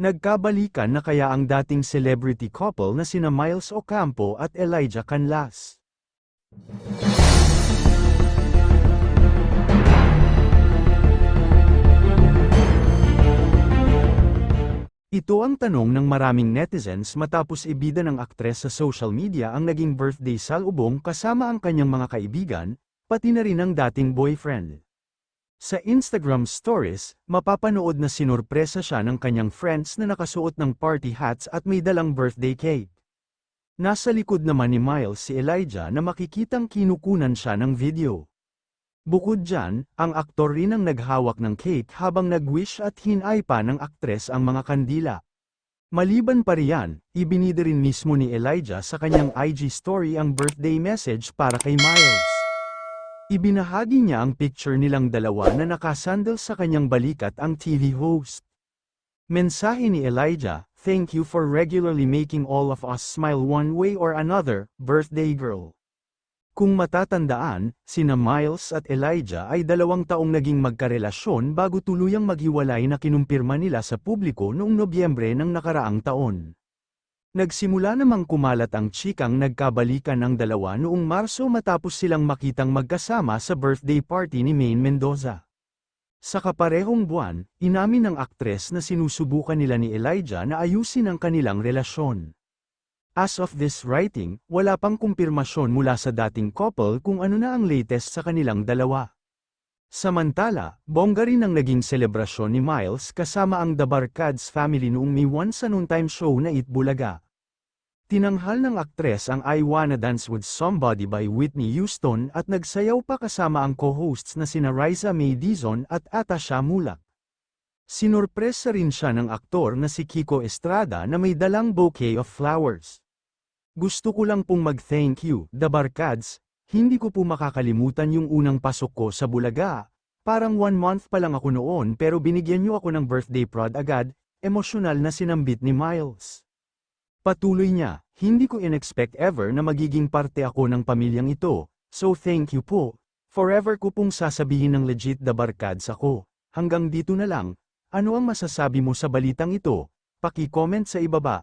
Nagkabalikan na kaya ang dating celebrity couple na sina Miles Ocampo at Elijah Canlas. Ito ang tanong ng maraming netizens matapos ibida ng aktres sa social media ang naging birthday salubong kasama ang kanyang mga kaibigan, pati na rin ang dating boyfriend. Sa Instagram stories, mapapanood na sinurpresa siya ng kanyang friends na nakasuot ng party hats at may dalang birthday cake. Nasa likod naman ni Miles si Elijah na makikitang kinukunan siya ng video. Bukod dyan, ang aktor rin ang naghawak ng cake habang nag-wish at hinay pa ng aktres ang mga kandila. Maliban pa riyan, ibinida rin mismo ni Elijah sa kanyang IG story ang birthday message para kay Miles. Ibinahagi niya ang picture nilang dalawa na nakasandal sa kanyang balikat ang TV host. Mensahe ni Elijah, Thank you for regularly making all of us smile one way or another, birthday girl. Kung matatandaan, sina Miles at Elijah ay dalawang taong naging magkarelasyon bago tuluyang maghiwalay na kinumpirma nila sa publiko noong Nobyembre ng nakaraang taon. Nagsimula namang kumalat ang chikang nagkabalikan ang dalawa noong Marso matapos silang makitang magkasama sa birthday party ni Maine Mendoza. Sa kaparehong buwan, inamin ng aktres na sinusubukan nila ni Elijah na ayusin ang kanilang relasyon. As of this writing, wala pang kumpirmasyon mula sa dating couple kung ano na ang latest sa kanilang dalawa. Samantala, bongga rin ang naging selebrasyon ni Miles kasama ang The Barkads family noong May 1 sa noontime show na It Bulaga. Tinanghal ng aktres ang I Wanna Dance With Somebody by Whitney Houston at nagsayaw pa kasama ang co-hosts na sina Riza May Dizon at Atasha Mulak. Sinurpresa rin siya ng aktor na si Kiko Estrada na may dalang bouquet of flowers. Gusto ko lang pong mag-thank you, The Barkads, hindi ko po makakalimutan yung unang pasok ko sa Bulaga. Parang one month pa lang ako noon pero binigyan niyo ako ng birthday prod agad, emosyonal na sinambit ni Miles. Patuloy niya, hindi ko in-expect ever na magiging parte ako ng pamilyang ito, so thank you po. Forever ko pong sasabihin ng legit The Barkads ako. Hanggang dito na lang, ano ang masasabi mo sa balitang ito? Paki-comment sa ibaba.